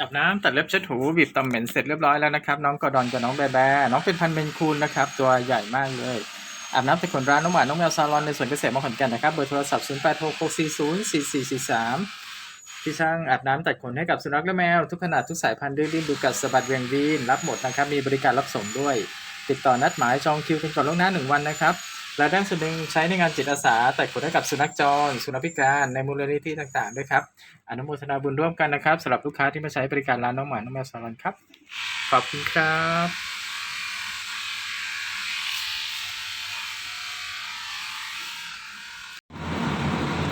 อาบน้ำตัดเล็บเช็ดหูบีบตำเหม็นเสร็จเรียบร้อยแล้วนะครับ น้องกอดอนกับน้องแบแบน้องเป็นพันเมนคูนนะครับ ตัวใหญ่มากเลยอาบน้ำแต่ขนร้านน้องหมาน้องแมวซาลอนในสวนเกษตรมงขอนแก่นนะครับเบอร์โทรศัพท์ 0 8 6 6 4 0 4 4 4 3พี่ช่างอาบน้ำตัดขนให้กับสุนัขและแมว ทุกขนาดทุกสายพันธุ์ดื้อดิ้นดูกัดสะบัดเวียงวีนรับหมดนะครับ มีบริการรับส่งด้วย ติดต่อนัดหมายจองคิวกันก่อนล่วงหน้าหนึ่งวันนะครับ รายได้ส่วนหนึ่งใช้ในงานจิตอาสาแตัดขนให้กับสุนัขจร สุนัขพิการในมูลนิธิต่างๆด้วยครับ อนุโมทนาบุญร่วมกันนะครับสำหรับลูกค้าที่มาใช้บริการร้านน้องหมา น้องแมวซาลอนครับ ขอบคุณครับ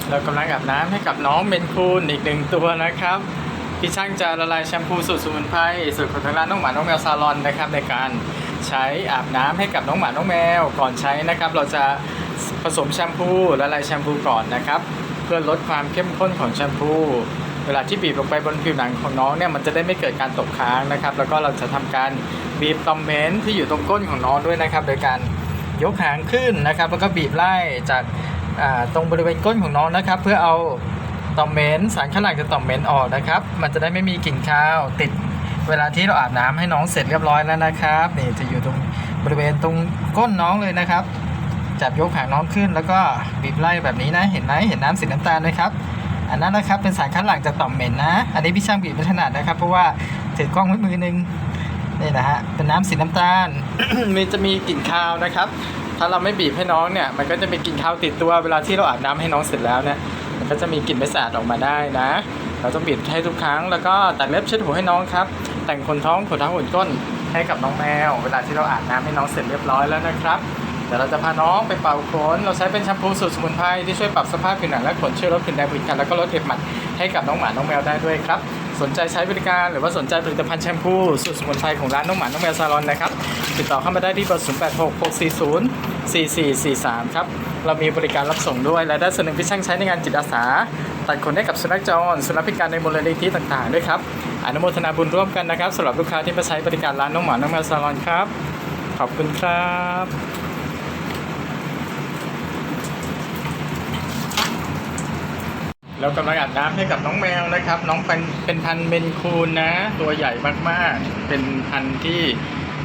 เรากำลังอาบน้ำให้กับน้องเมนคูนอีกหนึ่งตัวนะครับ พี่ช่างจะละลายแชมพูสูตรสมุนไพรสูตรของทางร้านน้องหมาน้องแมวซาลอนนะครับในการ ใช้อาบน้ำให้กับน้องหมาน้องแมวก่อนใช้นะครับ เราจะผสมแชมพูละลายแชมพูก่อนนะครับ เพื่อลดความเข้มข้นของแชมพูเวลาที่บีบลงไปบนผิวหนังของน้องเนี่ยมันจะได้ไม่เกิดการตกค้างนะครับ แล้วก็เราจะทำการบีบตอมเมนที่อยู่ตรงก้นของน้องด้วยนะครับ โดยการยกหางขึ้นนะครับ แล้วก็บีบไล่จากตรงบริเวณก้นของน้องนะครับ เพื่อเอาตอมเมนสารคัดหลังจากตอมเมนออกนะครับ มันจะได้ไม่มีกลิ่นคาวติด เวลาที่เราอาบน้ำให้น้องเสร็จเรียบร้อยแล้วนะครับนี่จะอยู่ตรงบริเวณตรงก้นน้องเลยนะครับ จับยกหางน้องขึ้นแล้วก็บีบไล่แบบนี้นะเห็นไหมเห็นน้ำสีน้ำตาลไหมครับอันนั้นนะครับเป็นสารคัดหลั่งจากต่อมเหม็นนะ อันนี้พี่ช่างบีบไม่ถนัดนะครับ เพราะว่าถือกล้องไว้มือนึงนี่นะฮะเป็นน้ำสีน้ำตาลมันจะมีกลิ่นคาวนะครับ ถ้าเราไม่บีบให้น้องเนี่ย มันก็จะมีกลิ่นคาวติดตัวเวลาที่เราอาบน้ำให้น้องเสร็จแล้วเนี่ยมันก็จะมีกลิ่นไม่สะอาดออกมาได้นะ เราต้องบีบให้ทุกครั้งแล้วก็ตัดเล็บเช็ดหูให้น้องครับ แต่งขนท้องขนท้าขนก้นให้กับน้องแมว เวลาที่เราอาบน้ำให้น้องเสร็จเรียบร้อยแล้วนะครับเดี๋ยวเราจะพาน้องไปเป่าขน เราใช้เป็นแชมพูสูตรสมุนไพรที่ช่วยปรับสภาพผิวหนังและขนช่วยลดกลิ่นแดงผิวกันแล้วก็ลดเห็บหมัดให้กับน้องหมาน้องแมวได้ด้วยครับ สนใจใช้บริการหรือว่าสนใจผลิตภัณฑ์แชมพูสูตรสมุนไพรของร้านน้องหมาน้องแมวซาลอนนะครับ ติดต่อเข้ามาได้ที่เบอร์0 8 6 6 4 0 4 4 4 3 ครับ เรามีบริการรับส่งด้วยและได้ส่วนหนึ่งที่ช่างใช้ในงานจิตอาสา ตัดขนให้กับสุนัขจรสุนัขพิการในมูลนิธิต่างๆด้วยครับ อนุโมทนาบุญร่วมกันนะครับสำหรับลูกค้าที่มาใช้บริการร้านน้องหมาน้องแมวซาลอนครับ ขอบคุณครับเรากำลังอาบน้ำให้กับน้องแมวนะครับ น้องเป็นเป็นพันเมนคูนนะ ตัวใหญ่มากๆ เป็นพันที่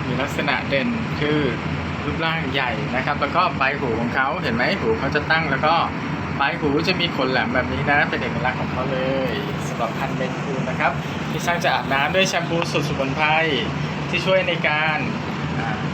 มีลักษณะเด่นคือรูปร่างใหญ่นะครับ แล้วก็ปลายหูของเขาเห็นไหมหูเขาจะตั้งแล้วก็ ปลายหูจะมีขนแหลมแบบนี้นะ เป็นเอกลักษณ์ของเขาเลยสำหรับพันธุ์เมนคูนนะครับ ที่ช่างจะอาบน้ำด้วยแชมพูสูตรสมุนไพรที่ช่วยในการ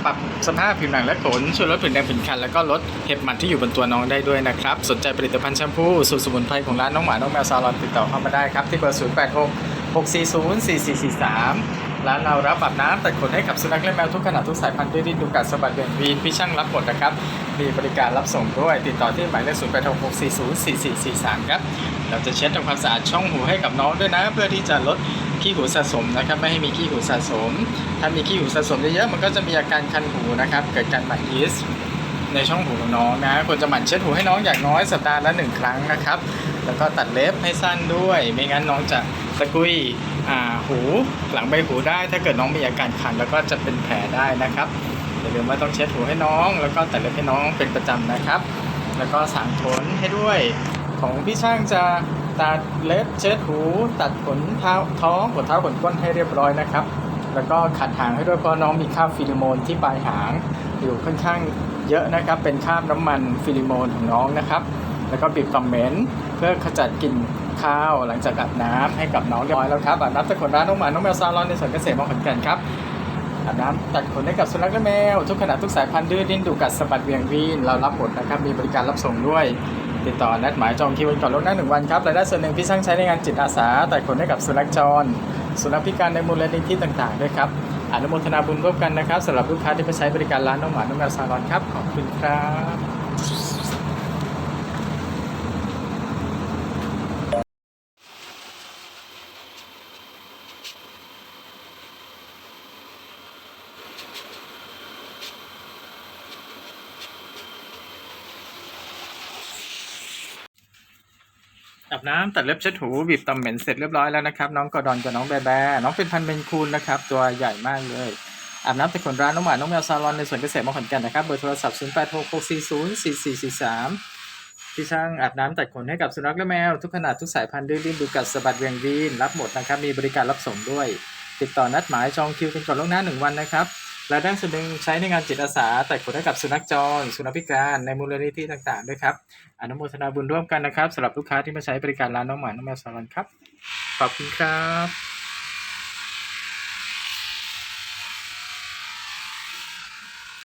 ปรับสภาพผิวหนังและขนช่วยลดผื่นแดงผื่นคัน แล้วก็ลดเห็บหมัดที่อยู่บนตัวน้องได้ด้วยนะครับ สนใจผลิตภัณฑ์แชมพูสูตรสมุนไพรของร้านน้องหมา น้องแมวซาลอนติดต่อเข้ามาได้ครับ ที่เบอร์ 0 8 6 6 4 0 4 4 4 3 ร้านเรารับอาบน้ำตัดขนให้กับสุนัขและแมวทุกขนาดทุกสายพันธุ์ด้วยดินดูกัดสบัดเบี่ยงวีนพี่ช่างรับหมดนะครับ มีบริการรับส่งด้วย ติดต่อที่หมายเลข0 8 6 6 4 0 4 4 4 3ครับ เราจะเช็ดทำความสะอาดช่องหูให้กับน้องด้วยนะ เพื่อที่จะลดขี้หูสะสมนะครับไม่ให้มีขี้หูสะสม ถ้ามีขี้หูสะสมเยอะๆมันก็จะมีอาการคันหูนะครับเกิดการหมั่นยีสในช่องหูของน้องนะควรจะหมั่นเช็ดหูให้น้องอย่างน้อยสัปดาห์ละหนึ่งครั้งนะครับ แล้วก็ตัดเล็บให้สั้นด้วย ไม่งั้นน้องจะ ตะกุยอ่าหูหลังใบหูได้ ถ้าเกิดน้องมีอาการคันแล้วก็จะเป็นแผลได้นะครับอย่าลืมว่าต้องเช็ดหูให้น้อง แล้วก็ตัดเล็บให้น้องเป็นประจำนะครับ แล้วก็สางขนให้ด้วย ของพี่ช่างจะตัดเล็บเช็ดหู ตัดขนเท้าท้องขนเท้าขนก้นให้เรียบร้อยนะครับ แล้วก็ขัดหางให้ด้วยเพราะน้องมีคราบฟิลิโมนที่ปลายหางอยู่ค่อนข้างเยอะนะครับ เป็นคราบน้ำมันฟิลิโมนของน้องนะครับ แล้วก็บีบต่อมเหม็นเพื่อขจัดกลิ่น ข้าว หลังจากอาบน้ำให้กับน้องเรียบร้อยแล้วครับอาบน้ำตัดขนร้านน้องหมาน้องแมวซาลอนในสวนเกษตรมองขอนแก่นครับอาบน้ำตัดขนให้กับสุนัขและแมว ทุกขนาดทุกสายพันธุ์ดื้อดิ้นดุกัดสะบัดเวียงวีนเรารับหมดนะครับมีบริการรับส่งด้วยติดต่อนัดหมายจองคิวกันก่อนล่วงหน้าหนึ่งวันครับรายได้ส่วนหนึ่งพี่ช่างใช้ในงานจิตอาสาตัดขนให้กับสุนัขจร สุนัขพิการในมูลนิธิต่างๆด้วยครับอนุโมทนาบุญร่วมกันนะครับสำหรับลูกค้าที่ไปใช้บริการร้านน้องหมาน้องแมวซาลอนครับขอบคุณครับ อาบน้ำตัดเล็บเช็ดหูบีบตำเหม็นเสร็จเรียบร้อยแล้วนะครับ น้องกอดอนกับน้องแบแบน้องเป็นพันธุ์เมนคูนนะครับ ตัวใหญ่มากเลยอาบน้ำแต่ขนร้านน้องหมาน้องแมวซาลอนในสวนเกษตรมงขอนแก่นนะครับเบอร์โทรศัพท์ 0 8 6 6 4 0 4 4 4 3ที่ช่างอาบน้ำตัดขนให้กับสุนัขและแมว ทุกขนาดทุกสายพันธุ์ดื้อดิ้นดูกัดสะบัดเวียงวีนรับหมดนะครับมีบริการรับส่งด้วย ติดต่อนัดหมายจองคิวกันก่อนล่วงหน้าหนึ่งวันนะครับ รายได้ส่วนหนึ่งใช้ในงานจิตอาสาแต่ผลให้กับสุนัขจร สุนัขพิการในมูลนิธิต่างๆด้วยครับ อนุโมทนาบุญร่วมกันนะครับสำหรับลูกค้าที่มาใช้บริการร้านน้องหมาน้องแมวสารันครับ ขอบคุณครับ